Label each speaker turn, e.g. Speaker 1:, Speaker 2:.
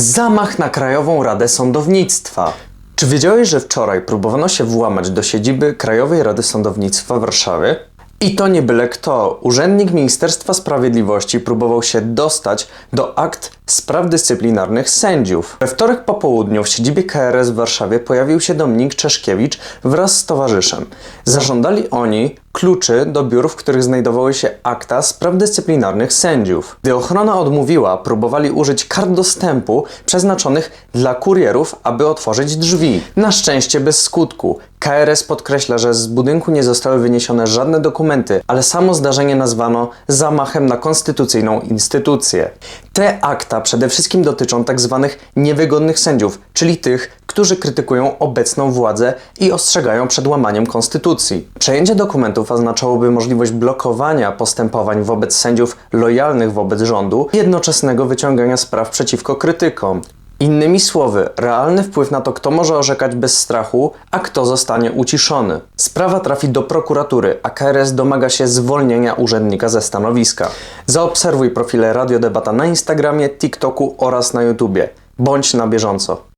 Speaker 1: Zamach na Krajową Radę Sądownictwa. Czy wiedziałeś, że wczoraj próbowano się włamać do siedziby Krajowej Rady Sądownictwa w Warszawie? I to nie byle kto. Urzędnik Ministerstwa Sprawiedliwości próbował się dostać do akt spraw dyscyplinarnych sędziów. We wtorek po południu w siedzibie KRS w Warszawie pojawił się Dominik Czeszkiewicz wraz z towarzyszem. Zażądali oni kluczy do biur, w których znajdowały się akta spraw dyscyplinarnych sędziów. Gdy ochrona odmówiła, próbowali użyć kart dostępu przeznaczonych dla kurierów, aby otworzyć drzwi. Na szczęście bez skutku. KRS podkreśla, że z budynku nie zostały wyniesione żadne dokumenty, ale samo zdarzenie nazwano zamachem na konstytucyjną instytucję. Te akta przede wszystkim dotyczą tak zwanych niewygodnych sędziów, czyli tych, którzy krytykują obecną władzę i ostrzegają przed łamaniem konstytucji. Przejęcie dokumentów oznaczałoby możliwość blokowania postępowań wobec sędziów lojalnych wobec rządu jednoczesnego wyciągania spraw przeciwko krytykom. Innymi słowy, realny wpływ na to, kto może orzekać bez strachu, a kto zostanie uciszony. Sprawa trafi do prokuratury, a KRS domaga się zwolnienia urzędnika ze stanowiska. Zaobserwuj profile Radio Debata na Instagramie, TikToku oraz na YouTubie. Bądź na bieżąco.